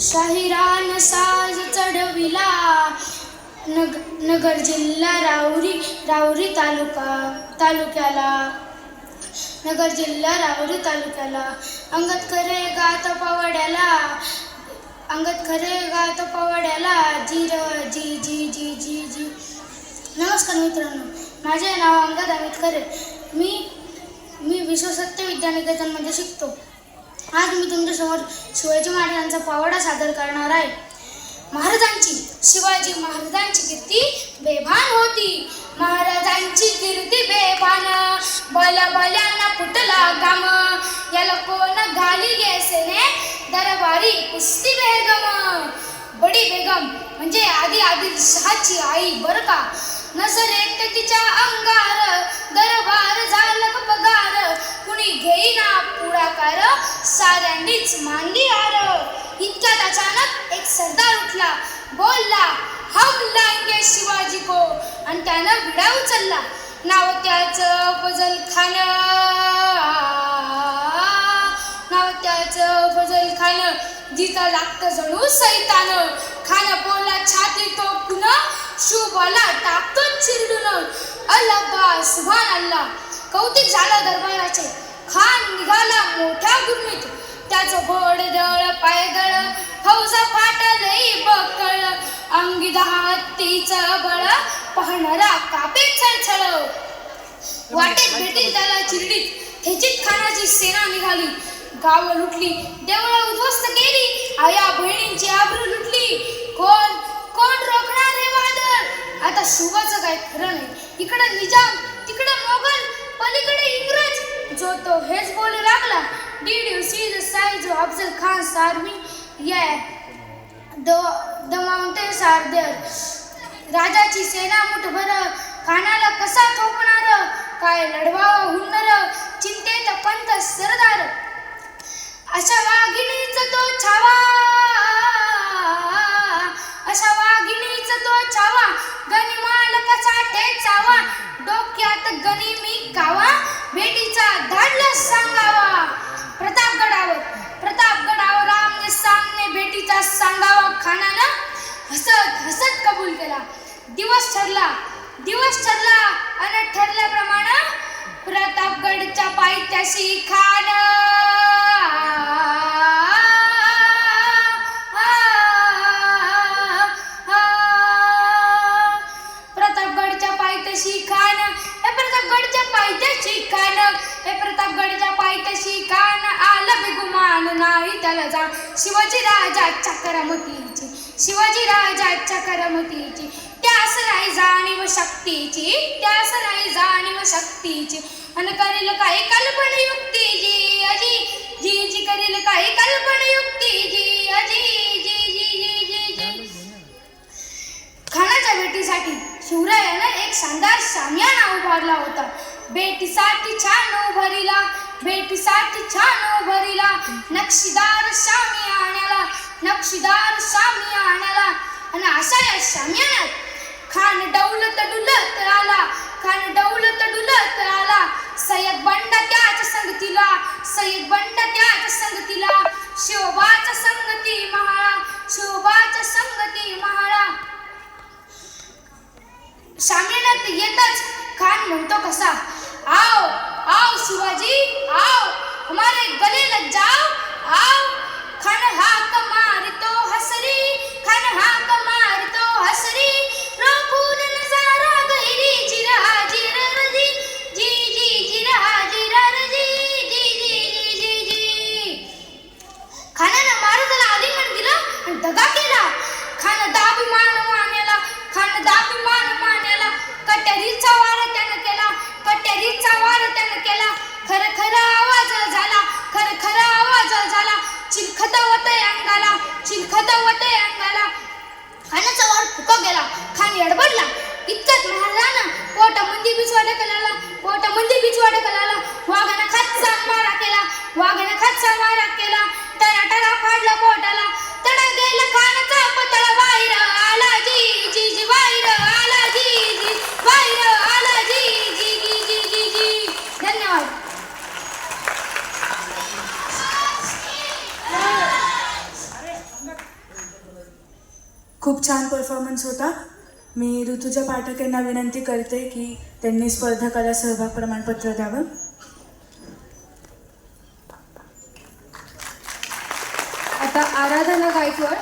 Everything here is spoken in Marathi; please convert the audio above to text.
शाहिरान साज चढविला नग नगर जिल्हा राहुरी राहुरी तालुका तालुक्याला. नगर जिल्हा राहुरी तालुक्याला. अंगत खरे गात पवड्याला अंगत खरे गात पवड्याला जी र जी जी जी जी जी. नमस्कार मित्रांनो माझे नाव अंगद अमित खरे मी मी विश्वसत्य विद्यानिकेतनमध्ये शिकतो. आज मी तुमच्यासमोर शिवाजी महाराजांचा पावडा सादर करणार आहे. महाराजांची शिवाजी महाराजांची कीर्ती बेभान होती. महाराजांची कीर्ती बेभान बल्या बल्याना फुटला गाम याला कोण घाली गेसेने दरबारी कुस्ती बेगम. बडी बेगम म्हणजे आधी आदिलशहाची आई बरं का? नजर येत तिच्या अंगार दरबार झालं का पगार? कुणी घेईना पुढाकार? साऱ्यांनीच मानली हार इतक्यात अचानक एक सरदार उठला. बोलला हम लांगे शिवाजी को. आणि त्यानं विडा उचलला. नाव त्याचं फजल खान. नाव त्याचं फजल खान. जिचा लागतं जणू सैतान. खान बोलला छाती तो पुन्हा शुभाला टाकतो चिरडून. अल्लाह सुभान अल्ला कौतिक झालं दरबाराचे. खान निघाला मोठ्या गुरमीत त्याचं घोड दळ पायदळ फौजा फाटलई बकळ. अंगी हत्तीचं बळ पाहणारा कापे छळछळ. वाटेत भेटील त्याला चिरडीत. थेचित खानाची सेना निघाली. गाव लुटली देवळं उद्ध्वस्त केली. आया बहिणींची आबरू लुटली. कोण कोण रोखणार हे वादळ? आता शुभाचं काय खरं नाही. इकडं निजाम जो तो हेच बोलू लागला did you see the size of Afzal Khan army या the the mountains are there राजाची सेना मुठभर खानाला कसा थोपणार? काय लढवावं हुन्नर? चिंतेत पंत सरदार. अशा वाघिणीच तो छावा अशा वाघिणीच तो छावा गनिमाल कसा ठेचावा डोक्यात गनी मी कावा भेटीचा हसत हसत कबूल केला. दिवस ठरला दिवस ठरला आणि ठरल्याप्रमाणे प्रतापगडच्या पायथ्याशी खान नाही शिवाजी राजाच्या करमतीची शिवाजी राजाच्या करमतीची त्यास नाही जाणीव शक्तीची त्यास नाही जाणीव शक्तीची. अन करील काही कल्पन युक्तीची अजी जी जी करील काही कल्पन युक्तीची अजी जी जी जी जी जी. खानाच्या भेटीसाठी शिवरायानं एक शानदार शामियाना उभारला होता. भेटीसाठी छान उभारीला भेटीसाठी छान उभारीला. नक्षीदार शामियाण्याला नक्षीदार शामियाण्याला आणि अशा या शामियाण्यात खान डौलत डुलत आला खान डौलत डुलत आला. सय्यद बंड त्याच संगतीला सय्यद बंड त्याच संगतीला शोभाच्या संगती महाळा शोभाच्या संगती महाळा. सामन्यात येतच. खान म्हणतो कसा आओ आओ शिवाजी आओ खान दाभिमान मानेला खान दाभिमान मानेला. कट्यारीचा वार त्यानं केला कट्यारीचा वार त्यानं केला. खर खरा आवाज झाला खर खरा आवाज झाला. चिलखत वतय अंगाला चिलखत वतय अंगाला. खानाचा वार फुका गेला खान एडबडला इतक्यात महाराजानं पोटा मंदी बिचवाडा कलाला पोटा मंदी बिचवाडा कलाला वाघानं खातचा मारा केला वाघानं खातचा मारा केला. टणा टणा फाडला पोटाला. खूप छान परफॉर्मन्स होता. मी ऋतुजा पाठक यांना विनंती करते की त्यांनी स्पर्धकाला सहभाग प्रमाणपत्र द्यावं. आता आराधना गायकवाड.